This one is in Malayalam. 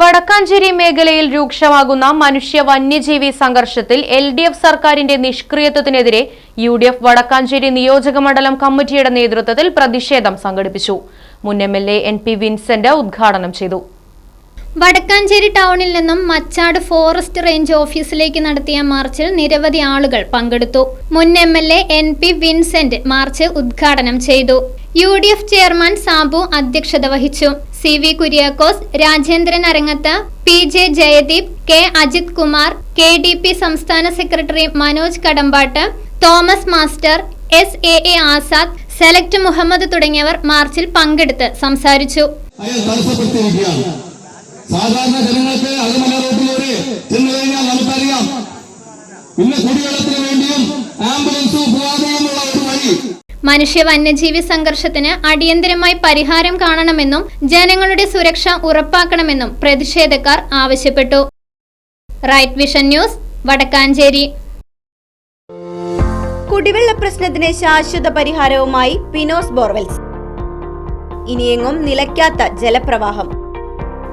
വടക്കാഞ്ചേരി മേഖലയിൽ രൂക്ഷമാകുന്ന മനുഷ്യ വന്യജീവി സംഘർഷത്തിൽ എൽ ഡി എഫ് സർക്കാരിന്റെ നിഷ്ക്രിയത്വത്തിനെതിരെ യു ഡി എഫ് വടക്കാഞ്ചേരി നിയോജക മണ്ഡലം കമ്മിറ്റിയുടെ നേതൃത്വത്തിൽ പ്രതിഷേധം സംഘടിപ്പിച്ചു. മുൻ M L A N P Vincent ഉദ്ഘാടനം ചെയ്തു. വടക്കാഞ്ചേരി ടൗണിൽ നിന്നും മച്ചാട് ഫോറസ്റ്റ് റേഞ്ച് ഓഫീസിലേക്ക് നടത്തിയ മാർച്ചിൽ നിരവധി ആളുകൾ പങ്കെടുത്തു. മുൻ M L A N P Vincent march ഉദ്ഘാടനം ചെയ്തു. U D F chairman Sabu അധ്യക്ഷത വഹിച്ചു. C V Kuriakose Rajendran Arangath P J Jayadeep K Ajith Kumar K D P സംസ്ഥാന secretary Manoj Kadampattu Thomas master S A A Azad select Muhammad തുടങ്ങിയവർ മാർച്ചിൽ പങ്കെടുത്ത് സംസാരിച്ചു. സാധാരണ ജനങ്ങൾക്ക് അകമല റോഡിലൂടെ ചെന്നു കഴിഞ്ഞാൽ നമുക്കറിയാം. പിന്നെ കുടിവെള്ളത്തിന് വേണ്ടിയും ആംബുലൻസും വഴി മനുഷ്യ വന്യജീവി സംഘർഷത്തിന് അടിയന്തരമായി പരിഹാരം കാണണമെന്നും ജനങ്ങളുടെ സുരക്ഷ ഉറപ്പാക്കണമെന്നും പ്രതിഷേധക്കാർ ആവശ്യപ്പെട്ടു. Right vision news Vadakkanchery. കുടിവെള്ള പ്രശ്നത്തിന് ശാശ്വത പരിഹാരവുമായി പിനോസ് ബോർവെൽസ്. ഇനിയെങ്ങും നിലയ്ക്കാത്ത ജലപ്രവാഹം.